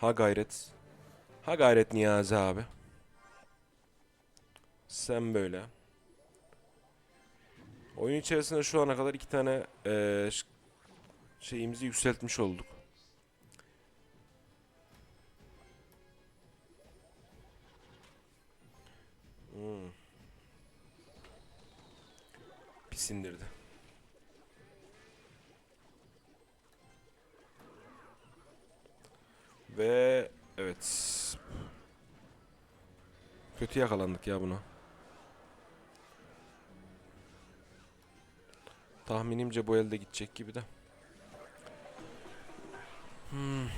Ha gayret. Ha gayret Niyazi abi. Sen böyle. Oyun içerisinde şu ana kadar iki tane eee, ş- şeyimizi yükseltmiş olduk. Hmm. Pis Ve evet. Kötü yakalandık ya buna. Tahminimce bu elde gidecek gibi de. Hmm.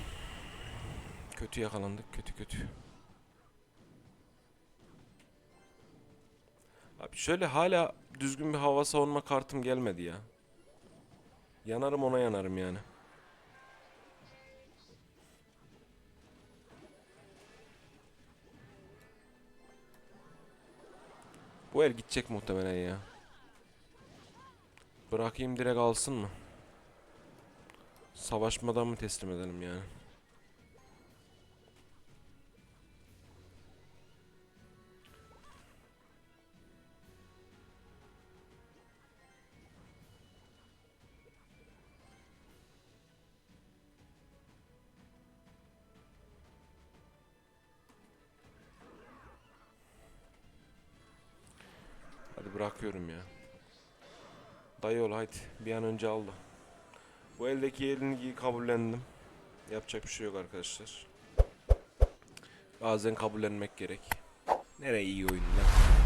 Kötü yakalandık, kötü kötü. Abi şöyle hala düzgün bir hava savunma kartım gelmedi ya. Yanarım ona yanarım yani. Bu el gidecek muhtemelen ya. Bırakayım direkt alsın mı? Savaşmadan mı teslim edelim yani? Bırakıyorum ya. Dayı ol haydi. Bir an önce aldı. Bu eldeki yenilgiyi kabullendim. Yapacak bir şey yok arkadaşlar. Bazen kabullenmek gerek. Nereye iyi oyunlar.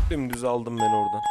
Dümdüz aldım ben oradan.